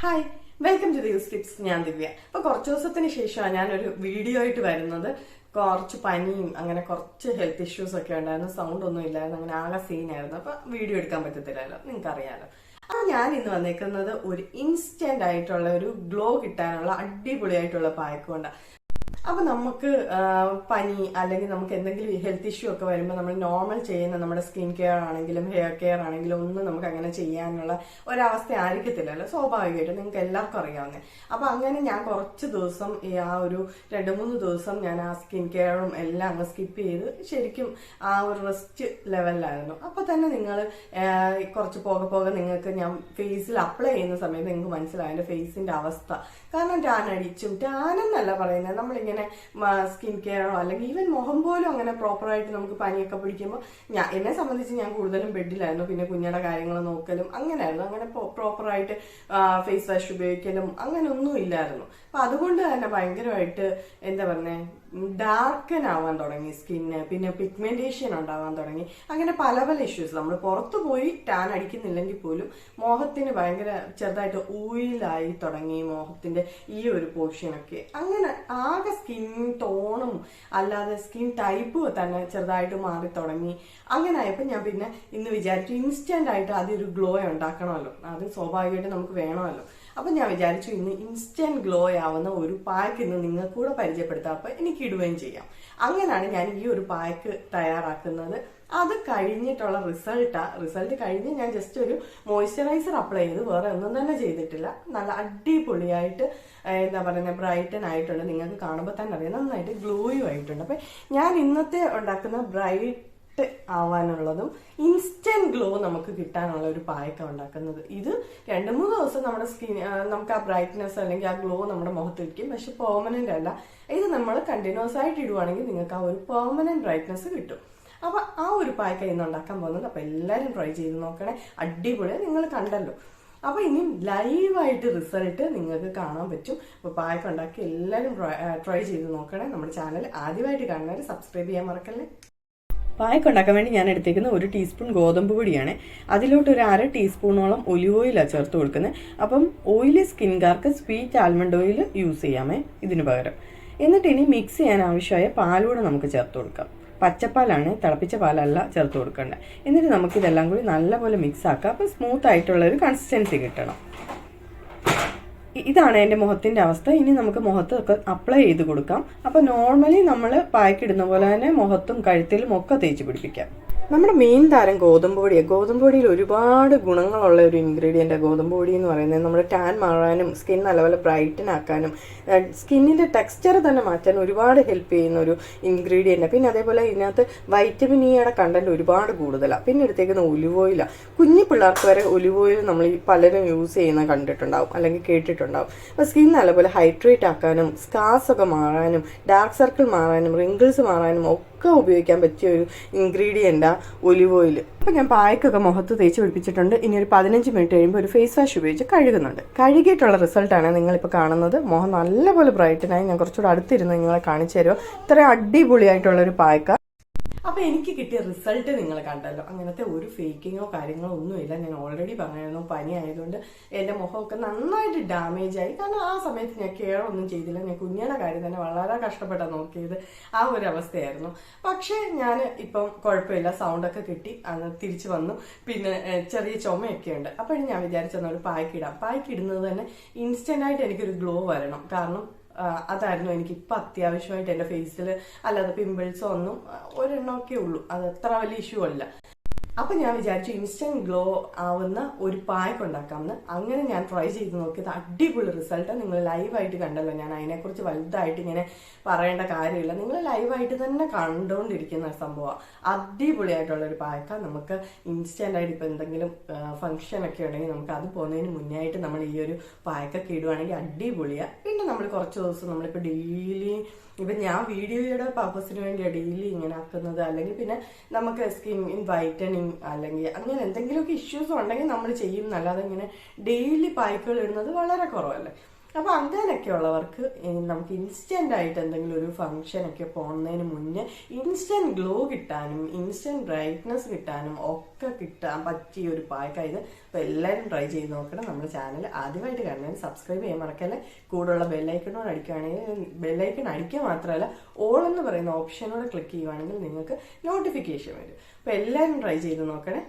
Hi welcome to use tips ഞാൻ ദിവ്യ. അപ്പൊ കുറച്ച് ദിവസത്തിന് ശേഷമാണ് ഞാനൊരു വീഡിയോ ആയിട്ട് വരുന്നത്. കുറച്ച് പനിയും അങ്ങനെ കുറച്ച് ഹെൽത്ത് ഇഷ്യൂസ് ഒക്കെ ഉണ്ടായിരുന്നു. സൗണ്ട് ഒന്നും ഇല്ലായിരുന്നു. അങ്ങനെ ആകെ സീനായിരുന്നു അപ്പൊ വീഡിയോ എടുക്കാൻ പറ്റത്തില്ലല്ലോ. നിങ്ങൾക്ക് അറിയാലോ അപ്പൊ ഞാൻ ഇന്ന് വന്നേക്കുന്നത് ഒരു ഇൻസ്റ്റന്റ് ആയിട്ടുള്ള ഒരു ഗ്ലോ കിട്ടാനുള്ള അടിപൊളിയായിട്ടുള്ള പായക്കുകൊണ്ടാണ് അപ്പൊ നമുക്ക് പനി അല്ലെങ്കിൽ നമുക്ക് എന്തെങ്കിലും ഹെൽത്ത് ഇഷ്യൂ ഒക്കെ വരുമ്പോൾ നമ്മൾ നോർമൽ ചെയ്യുന്ന നമ്മുടെ സ്കിൻ കെയർ ആണെങ്കിലും ഹെയർ കെയർ ആണെങ്കിലും ഒന്നും നമുക്ക് അങ്ങനെ ചെയ്യാനുള്ള ഒരവസ്ഥ ആയിരിക്കത്തില്ലല്ലോ. സ്വാഭാവികമായിട്ടും നിങ്ങൾക്ക് എല്ലാവർക്കും അറിയാവുന്നേ. അപ്പൊ അങ്ങനെ ഞാൻ കുറച്ച് ദിവസം ഈ ആ ഒരു രണ്ട് മൂന്ന് ദിവസം ഞാൻ ആ സ്കിൻ കെയറും എല്ലാം അങ്ങ് സ്കിപ്പ് ചെയ്ത് ശരിക്കും ആ ഒരു റെസ്റ്റ് ലെവലിലായിരുന്നു അപ്പൊ തന്നെ നിങ്ങൾ കുറച്ച് പോകെ പോകെ നിങ്ങൾക്ക് ഞാൻ ഫേസിൽ അപ്ലൈ ചെയ്യുന്ന സമയത്ത് നിങ്ങൾക്ക് മനസ്സിലായ ഫേസിന്റെ അവസ്ഥ. കാരണം ടാൻ അടിച്ചും ടാൻ എന്നല്ല പറയുന്നത്. നമ്മളിങ്ങനെ സ്കിൻ കെയറോ അല്ലെങ്കിൽ ഈവൻ മുഖം പോലും അങ്ങനെ പ്രോപ്പറായിട്ട് നമുക്ക് പനിയൊക്കെ പിടിക്കുമ്പോൾ ഞാൻ എന്നെ സംബന്ധിച്ച് ഞാൻ കൂടുതലും ബെഡിലായിരുന്നു. പിന്നെ കുഞ്ഞുടെ കാര്യങ്ങൾ നോക്കലും അങ്ങനെയായിരുന്നു. അങ്ങനെ പ്രോപ്പറായിട്ട് ഫേസ് വാഷ് ഉപയോഗിക്കലും അങ്ങനെ ഒന്നും ഇല്ലായിരുന്നു. അപ്പൊ അതുകൊണ്ട് തന്നെ ഭയങ്കരമായിട്ട് എന്താ പറഞ്ഞേ ഡാർക്കൻ ആവാൻ തുടങ്ങി. സ്കിന്ന് പിന്നെ പിഗ്മെന്റേഷൻ ഉണ്ടാവാൻ തുടങ്ങി. അങ്ങനെ പല പല ഇഷ്യൂസ് നമ്മൾ പുറത്തു പോയി ടാൻ അടിക്കുന്നില്ലെങ്കിൽ പോലും മോഹത്തിന് ഭയങ്കര ചെറുതായിട്ട് ഓയിലായി തുടങ്ങി മോഹത്തിന്റെ ഈ ഒരു പോർഷനൊക്കെ അങ്ങനെ ആകെ സ്കിൻ ടോണും അല്ലാതെ സ്കിൻ ടൈപ്പും തന്നെ ചെറുതായിട്ട് മാറി തുടങ്ങി. അങ്ങനെ ആയപ്പോൾ ഞാൻ പിന്നെ ഇന്ന് വിചാരിച്ചു ഇൻസ്റ്റന്റ് ആയിട്ട് ആദ്യം ഒരു ഗ്ലോ ഉണ്ടാക്കണമല്ലോ. അത് സ്വാഭാവികമായിട്ട് നമുക്ക് വേണമല്ലോ. അപ്പൊ ഞാൻ വിചാരിച്ചു ഇന്ന് ഇൻസ്റ്റന്റ് ഗ്ലോ ആവുന്ന ഒരു പാക്ക് ഇന്ന് നിങ്ങൾക്ക് കൂടെ പരിചയപ്പെടുത്താം. അപ്പം എനിക്ക് ഇടുകയും ചെയ്യാം. അങ്ങനെയാണ് ഞാൻ ഈ ഒരു പാക്ക് തയ്യാറാക്കുന്നത്. അത് കഴിഞ്ഞിട്ടുള്ള റിസൾട്ടാ റിസൾട്ട് കഴിഞ്ഞ് ഞാൻ ജസ്റ്റ് ഒരു മോയ്സ്ചറൈസർ അപ്ലൈ ചെയ്ത് വേറെ ഒന്നും തന്നെ ചെയ്തിട്ടില്ല. നല്ല അടിപൊളിയായിട്ട് എന്താ പറയുന്നത് ബ്രൈറ്റൻ ആയിട്ടുണ്ട്. നിങ്ങൾക്ക് കാണുമ്പോൾ തന്നെ അറിയാം. നന്നായിട്ട് ഗ്ലോയും ആയിട്ടുണ്ട്. അപ്പം ഞാൻ ഇന്നത്തെ ഉണ്ടാക്കുന്ന ബ്രൈറ്റ് ആവാനുള്ളതും ഇൻസ്റ്റന്റ് ഗ്ലോ നമുക്ക് കിട്ടാനുള്ള ഒരു പായക്ക ഉണ്ടാക്കുന്നത്. ഇത് രണ്ട് മൂന്ന് ദിവസം നമ്മുടെ സ്കിൻ നമുക്ക് ആ ബ്രൈറ്റ്നെസ് അല്ലെങ്കിൽ ആ ഗ്ലോ നമ്മുടെ മുഖത്തിരിക്കും. പക്ഷെ പെർമനന്റ് അല്ല. ഇത് നമ്മൾ കണ്ടിന്യൂസ് ആയിട്ട് ഇടുവാണെങ്കിൽ നിങ്ങൾക്ക് ആ ഒരു പെർമനന്റ് ബ്രൈറ്റ്നെസ് കിട്ടും. അപ്പൊ ആ ഒരു പായക്ക ഇന്ന് ഉണ്ടാക്കാൻ പോകുന്നത് അപ്പൊ എല്ലാവരും ട്രൈ ചെയ്ത് നോക്കണേ. അടിപൊളി നിങ്ങൾ കണ്ടല്ലോ. അപ്പൊ ഇനി ലൈവായിട്ട് റിസൾട്ട് നിങ്ങൾക്ക് കാണാൻ പറ്റും. അപ്പൊ പായക്ക ഉണ്ടാക്കി എല്ലാവരും ട്രൈ ചെയ്ത് നോക്കണേ. നമ്മുടെ ചാനൽ ആദ്യമായിട്ട് കാണുന്നവർ സബ്സ്ക്രൈബ് ചെയ്യാൻ മറക്കല്ലേ? പായക്ക് ഉണ്ടാക്കാൻ വേണ്ടി ഞാൻ എടുത്തേക്കുന്ന ഒരു ടീസ്പൂൺ ഗോതമ്പ് പൊടിയാണ്. അതിലോട്ട് ഒരു അര ടീസ്പൂണോളം ഒലിവ് ഓയിലാണ് ചേർത്ത് കൊടുക്കുന്നത്. അപ്പം ഓയിലി സ്കിൻകാർക്ക് സ്വീറ്റ് ആൽമണ്ട് ഓയിൽ യൂസ് ചെയ്യാമേ ഇതിന് പകരം. എന്നിട്ട് ഇനി മിക്സ് ചെയ്യാൻ ആവശ്യമായ പാലൂടെ നമുക്ക് ചേർത്ത് കൊടുക്കാം. പച്ചപ്പാലാണ് തിളപ്പിച്ച പാലല്ല ചേർത്ത് കൊടുക്കേണ്ടത്. എന്നിട്ട് നമുക്കിതെല്ലാം കൂടി നല്ലപോലെ മിക്സ് ആക്കാം. അപ്പം സ്മൂത്ത് ആയിട്ടുള്ള ഒരു കൺസിസ്റ്റൻസി കിട്ടണം. ഇതാണ് എന്റെ മുഖത്തിന്റെ അവസ്ഥ. ഇനി നമുക്ക് മുഖത്തൊക്കെ അപ്ലൈ ചെയ്ത് കൊടുക്കാം. അപ്പോൾ നോർമലി നമ്മൾ പായ്ക്കിടുന്ന പോലെ തന്നെ മുഖത്തും കഴുത്തിലും ഒക്കെ തേച്ച് പിടിപ്പിക്കാം. നമ്മുടെ മെയിൻ താരം ഗോതമ്പ് പൊടിയാണ് ഗോതമ്പ് പൊടിയിൽ ഒരുപാട് ഗുണങ്ങളുള്ള ഒരു ഇൻഗ്രീഡിയന്റ് ഗോതമ്പ് പൊടി എന്ന് പറയുന്നത്. നമ്മുടെ ടാൻ മാറാനും സ്കിൻ നല്ലപോലെ ബ്രൈറ്റൻ ആക്കാനും സ്കിന്നിന്റെ ടെക്സ്ചർ തന്നെ മാറ്റാൻ ഒരുപാട് ഹെൽപ്പ് ചെയ്യുന്ന ഒരു ഇൻഗ്രീഡിയന്റ് പിന്നെ അതേപോലെ ഇതിനകത്ത് വൈറ്റമിൻ ഇയുടെ കണ്ടന്റ് ഒരുപാട് കൂടുതലാണ് പിന്നെ എടുത്തേക്കുന്ന ഒലിവ് ഓയിലാണ് കുഞ്ഞു പിള്ളേർക്ക് വരെ ഒലിവ് ഓയിൽ നമ്മൾ ഈ പലരും യൂസ് ചെയ്യുന്ന കണ്ടിട്ടുണ്ടാവും അല്ലെങ്കിൽ കേട്ടിട്ടുണ്ടാവും. അപ്പോൾ സ്കിൻ നല്ലപോലെ ഹൈഡ്രേറ്റ് ആക്കാനും സ്കാർസ് ഒക്കെ മാറാനും ഡാർക്ക് സർക്കിൾ മാറാനും റിങ്കിൾസ് മാറാനും ഒക്കെ ഉപയോഗിക്കാൻ പറ്റിയ ഒരു ഇൻഗ്രീഡിയന്റാണ് ഒലിവ് ഓയിൽ അപ്പോൾ ഞാൻ പായക്കൊക്കെ മുഖത്ത് തേച്ച് പിടിപ്പിച്ചിട്ടുണ്ട്. ഇനി ഒരു പതിനഞ്ച് മിനിറ്റ് കഴിയുമ്പോൾ ഒരു ഫേസ് വാഷ് ഉപയോഗിച്ച് കഴുകുന്നുണ്ട്. കഴുകിയിട്ടുള്ള റിസൾട്ടാണ് നിങ്ങളിപ്പോൾ കാണുന്നത്. മുഖം നല്ലപോലെ ബ്രൈറ്റനായി ഞാൻ കുറച്ചുകൂടെ അടുത്തിരുന്ന് നിങ്ങളെ കാണിച്ചു തരുമോ ഇത്രയും അടിപൊളിയായിട്ടുള്ളൊരു പായക്ക. അപ്പൊ എനിക്ക് കിട്ടിയ റിസൾട്ട് നിങ്ങൾ കണ്ടല്ലോ. അങ്ങനത്തെ ഒരു ഫേക്കിങ്ങോ കാര്യങ്ങളോ ഒന്നുമില്ല. ഞാൻ ഓൾറെഡി പറഞ്ഞായിരുന്നു പനി ആയതുകൊണ്ട് എന്റെ മുഖമൊക്കെ നന്നായിട്ട് ഡാമേജ് ആയി. കാരണം ആ സമയത്ത് ഞാൻ കെയർ ഒന്നും ചെയ്തില്ല. ഞാൻ കുഞ്ഞിയുടെ കാര്യം തന്നെ വളരെ കഷ്ടപ്പെട്ടാണ് നോക്കിയത്. ആ ഒരു അവസ്ഥയായിരുന്നു. പക്ഷേ ഞാൻ ഇപ്പം കുഴപ്പമില്ല. സൗണ്ടൊക്കെ കിട്ടി. തിരിച്ചു വന്നു. പിന്നെ ചെറിയ ചുമയൊക്കെ ഉണ്ട്. അപ്പോഴും ഞാൻ വിചാരിച്ചെന്നാൽ ഒരു പായ്ക്കിടാം പായ്ക്കിടുന്നത് തന്നെ ഇൻസ്റ്റന്റ് ആയിട്ട് എനിക്കൊരു ഗ്ലോ വരണം. കാരണം അതായിരുന്നു എനിക്ക് ഇപ്പം അത്യാവശ്യമായിട്ട് എന്റെ ഫേസിൽ അല്ലാതെ പിമ്പിൾസോ ഒന്നും ഒരെണ്ണമൊക്കെ ഉള്ളൂ. അത് അത്ര വലിയ ഇഷ്യൂ അല്ല. അപ്പൊ ഞാൻ വിചാരിച്ചു ഇൻസ്റ്റന്റ് ഗ്ലോ ആവുന്ന ഒരു പായ്ക്ക് ഉണ്ടാക്കാമെന്ന് അങ്ങനെ ഞാൻ ട്രൈ ചെയ്ത് നോക്കിയത് അടിപൊളി റിസൾട്ട് നിങ്ങൾ ലൈവായിട്ട് കണ്ടല്ലോ. ഞാൻ അതിനെക്കുറിച്ച് വലുതായിട്ട് ഇങ്ങനെ പറയേണ്ട കാര്യമില്ല. നിങ്ങൾ ലൈവായിട്ട് തന്നെ കണ്ടുകൊണ്ടിരിക്കുന്ന സംഭവമാണ് അടിപൊളിയായിട്ടുള്ള ഒരു പായ്ക്ക നമുക്ക് ഇൻസ്റ്റന്റ് ആയിട്ട് ഇപ്പൊ എന്തെങ്കിലും ഫംഗ്ഷൻ ഒക്കെ ഉണ്ടെങ്കിൽ നമുക്ക് അത് പോകുന്നതിന് മുന്നേ ആയിട്ട് നമ്മൾ ഈ ഒരു പായ്ക്കൊക്കെ ഇടുവാണെങ്കിൽ അടിപൊളിയാണ് പിന്നെ നമ്മൾ കുറച്ച് ദിവസം നമ്മളിപ്പോൾ ഡെയിലി ഇപ്പൊ ഞാൻ വീഡിയോയുടെ പർപ്പസിന് വേണ്ടിയാണ് ഡെയിലി ഇങ്ങനെ ആക്കുന്നത്. അല്ലെങ്കിൽ പിന്നെ നമുക്ക് സ്കിൻ വൈറ്റനിങ് അല്ലെങ്കിൽ അങ്ങനെ എന്തെങ്കിലുമൊക്കെ ഇഷ്യൂസ് ഉണ്ടെങ്കിൽ നമ്മൾ ചെയ്യും. അല്ലാതെ ഇങ്ങനെ ഡെയിലി പായ്ക്കുകൾ ഇടുന്നത് വളരെ കുറവല്ലേ? അപ്പൊ അങ്ങനെയൊക്കെ ഉള്ളവർക്ക് നമുക്ക് ഇൻസ്റ്റന്റ് ആയിട്ട് എന്തെങ്കിലും ഒരു ഫംഗ്ഷൻ ഒക്കെ പോകുന്നതിന് മുന്നേ ഇൻസ്റ്റന്റ് ഗ്ലോ കിട്ടാനും ഇൻസ്റ്റന്റ് ബ്രൈറ്റ്നസ് കിട്ടാനും ഒക്കെ കിട്ടാൻ പറ്റിയ ഒരു പാക്കായത് അപ്പോൾ എല്ലാവരും ട്രൈ ചെയ്ത് നോക്കണം നമ്മുടെ ചാനൽ ആദ്യമായിട്ട് കാണുന്നതിന് സബ്സ്ക്രൈബ് ചെയ്യാൻ മറക്കല്ലേ? കൂടുതലുള്ള ബെല്ലൈക്കണോട് അടിക്കുകയാണെങ്കിൽ ബെല്ലൈക്കൺ അടിക്കുക മാത്രമല്ല ഓൾ എന്ന് പറയുന്ന ഓപ്ഷനോട് ക്ലിക്ക് ചെയ്യുവാണെങ്കിൽ നിങ്ങൾക്ക് നോട്ടിഫിക്കേഷൻ വരും. അപ്പോൾ എല്ലാവരും ട്രൈ ചെയ്ത് നോക്കണേ.